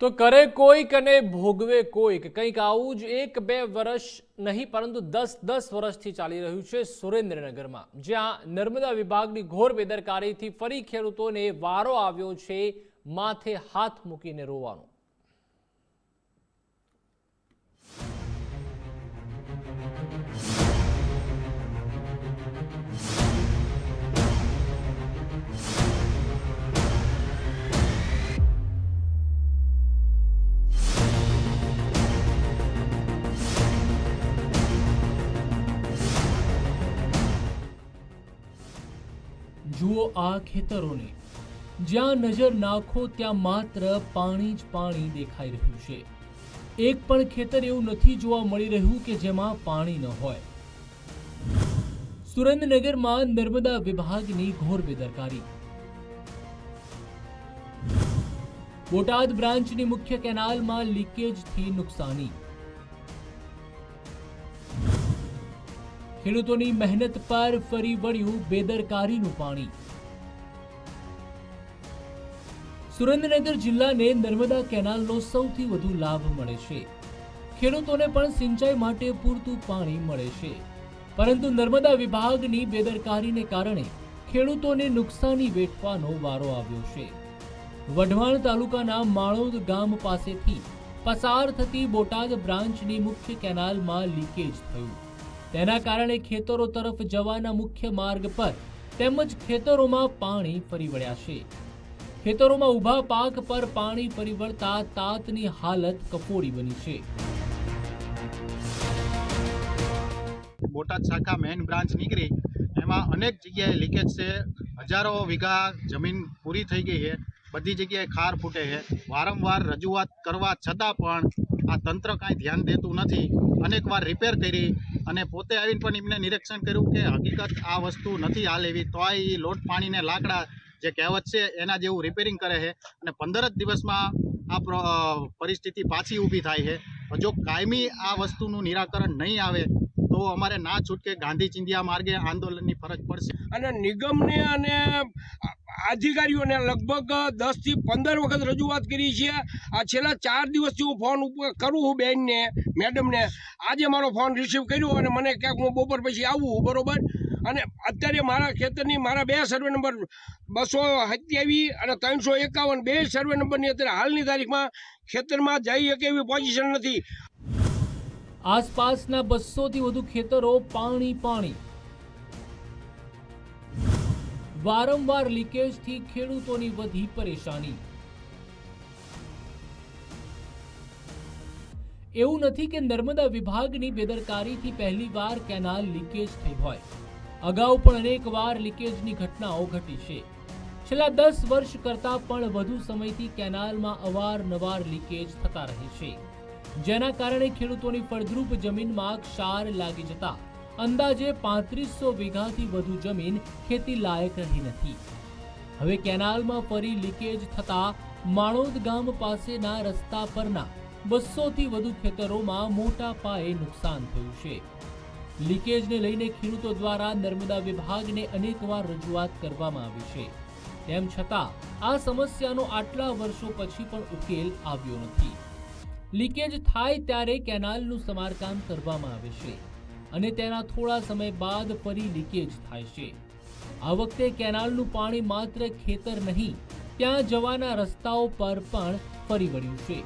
તો કરે કોઈક અને ભોગવે કોઈક. કંઈક આવું જ એક બે વર્ષ નહીં, પરંતુ દસ દસ વર્ષથી ચાલી રહ્યું છે સુરેન્દ્રનગરમાં, જ્યાં નર્મદા વિભાગની ઘોર બેદરકારીથી ફરી ખેડૂતોને વારો આવ્યો છે, માથે હાથ મૂકીને રોવાનો. જુઓ આ ખેતરોને. જ્યાં નજર નાખો ત્યાં માત્ર પાણી જ પાણી દેખાઈ રહ્યું છે. એક પણ ખેતર એવું નથી જોવા મળી રહ્યું કે જેમાં પાણી ન હોય. સુરેન્દ્રનગરમાં નર્મદા વિભાગની ઘોર બેદરકારી. બોટાદ બ્રાન્ચની મુખ્ય કેનાલમાં લીકેજથી નુકસાની. ખેડૂતોની મહેનત પર ફરી વળ્યું બેદરકારીનું પાણી. સુરેન્દ્રનગર જિલ્લાને નર્મદા કેનાલનો સૌથી વધુ લાભ મળે છે. ખેડૂતોને પણ સિંચાઈ માટે પૂરતું પાણી મળે છે. પરંતુ નર્મદા વિભાગની બેદરકારીને કારણે ખેડૂતોને નુકસાની વેઠવાનો વારો આવ્યો છે. વઢવાણ તાલુકાના માળોદ ગામ પાસેથી પસાર થતી બોટાદ બ્રાન્ચની મુખ્ય કેનાલમાં લીકેજ થયું. તેના કારણે ખેતરો તરફ જવાના મુખ્ય માર્ગ પર તેમજ ખેતરોમાં પાણી ફરી વળ્યા છે. ખેતરોમાં ઊભા પાક પર પાણી ફરી વળતા તાતની હાલત કફોડી બની છે. બોટાદ શાખા મેઇન બ્રાન્ચ નીકળી. એમાં અનેક જગ્યાએ લીકેજ છે. હજારો વીઘા જમીન પૂરી થઈ ગઈ છે. બધી જગ્યાએ ખાર ફૂટે છે. વારંવાર રજૂઆત કરવા છતાં પણ આ તંત્ર કાંઈ ધ્યાન દેતું નથી. અનેકવાર રિપેર કરી અને પોતે આવીને પણ એમને નિરીક્ષણ કર્યું કે હકીકત આ વસ્તુ નથી હાલ એવી. તોય એ લોટ પાણીને લાકડા જે કહેવત છે એના જેવું રિપેરિંગ કરે છે. અને પંદર જ દિવસમાં આ પ્ર- પરિસ્થિતિ પાછી ઊભી થાય છે. જો કાયમી આ વસ્તુનું નિરાકરણ નહીં આવે, તો અમારે ના છૂટકે ગાંધી ચિંધિયા માર્ગે આંદોલનની ફરજ પડશે. અને નિગમને અને અધિકારીઓને લગભગ દસથી પંદર વખત રજૂઆત કરી છે. આ છેલ્લા ચાર દિવસથી હું ફોન કરું છું બેનને, મેડમને. આજે મારો ફોન રિસીવ કર્યો અને મને ક્યાંક હું બપોર પછી આવું બરોબર? અને અત્યારે મારા ખેતરની, મારા બે સર્વે નંબર બસો સત્યાવીસ અને ત્રણસો એકાવન, બે સર્વે નંબરની અત્યારે હાલની તારીખમાં ખેતરમાં જઈ શકે એવી પોઝિશન નથી. આસપાસના બસોથી વધુ ખેતરો પાણી પાણી. વારંવાર લીકેજથી ખેડૂતોની વધી પરેશાની. એવું નથી કે નર્મદા વિભાગની બેદરકારીથી પહેલીવાર કેનાલ લીકેજ થઈ હોય. અગાઉ પણ અનેક વાર લીકેજની ઘટનાઓ ઘટી છે. છેલ્લા દસ વર્ષ કરતાં પણ વધુ સમયથી કેનાલમાં અવારનવાર લીકેજ થતા રહે છે. જેના કારણે ખેડૂતોની ફળદ્રુપ જમીનમાં ક્ષાર લાગી જતા અંદાજે પાંત્રીસો વીઘાથી વધુ જમીન ખેતી લાયક રહી નથી. હવે કેનાલમાં ફરી લીકેજ થતા માણોદ ગામ પાસેના રસ્તા પરના બસોથી વધુ ખેતરોમાં મોટા પાયે નુકસાન થયું છે. લીકેજને લઈને ખેડૂતો દ્વારા નર્મદા વિભાગને અનેકવાર રજૂઆત કરવામાં આવી છે. તેમ છતાં, આ સમસ્યાનો આટલા વર્ષો પછી પણ ઉકેલ આવ્યો નથી. લીકેજ થાય ત્યારે કેનાલનું સમારકામ કરવામાં આવે છે. અને તેના થોડા સમય બાદ ફરી લીકેજ થાય છે. આ વખતે કેનાલનું પાણી માત્ર ખેતર નહીં, ત્યાં જવાના રસ્તાઓ પર પણ ફરી વળ્યું છે.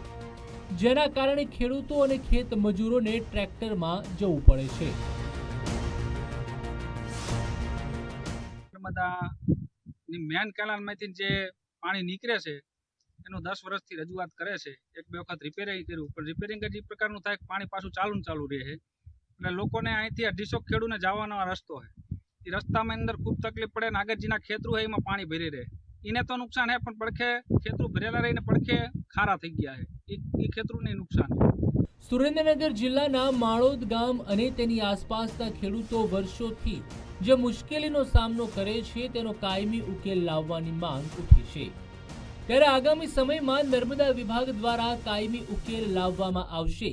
જેના કારણે ખેડૂતો અને ખેત મજૂરોને ટ્રેક્ટરમાં જવું પડે છે. નર્મદાની મેન કેનાલમાંથી જે પાણી નીકળે છે, એનું દસ વર્ષથી રજૂઆત કરે છે. એક બે વખત રિપેરિંગ કર્યું, પણ રિપેરિંગ જ એ પ્રકારનું થાય પાણી પાછું ચાલુ ચાલુ રહે છે. એટલે લોકોને અહીંથી અઢીસો ખેડૂને જવાનો રસ્તો છે. એ રસ્તામાં અંદર ખૂબ તકલીફ પડે ને આગળજીના ખેતરું હોય એમાં પાણી ભરી રહે. એને તો નુકસાન છે, પણ પડખે ખેતરું ભરેલા રહીને પડખે ખારા થઈ ગયા છે. એ ખેતરુંને નુકસાન સુરેન્દ્રનગર જિલ્લાના માળોદ ગામ અને તેની આસપાસના ખેડૂતો વર્ષોથી જે મુશ્કેલીનો સામનો કરે છે, તેનો કાયમી ઉકેલ લાવવાની માંગ ઉઠી છે. ત્યારે આગામી સમયમાં નર્મદા વિભાગ દ્વારા કાયમી ઉકેલ લાવવામાં આવશે.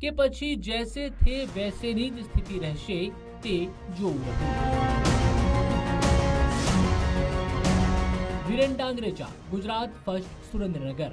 કે પછી જેસે થે વૈસેની જ સ્થિતિ રહેશે તે જોવું રહ્યું વિરેન ડાંગરેચા ગુજરાત ફર્સ્ટ સુરેન્દ્રનગર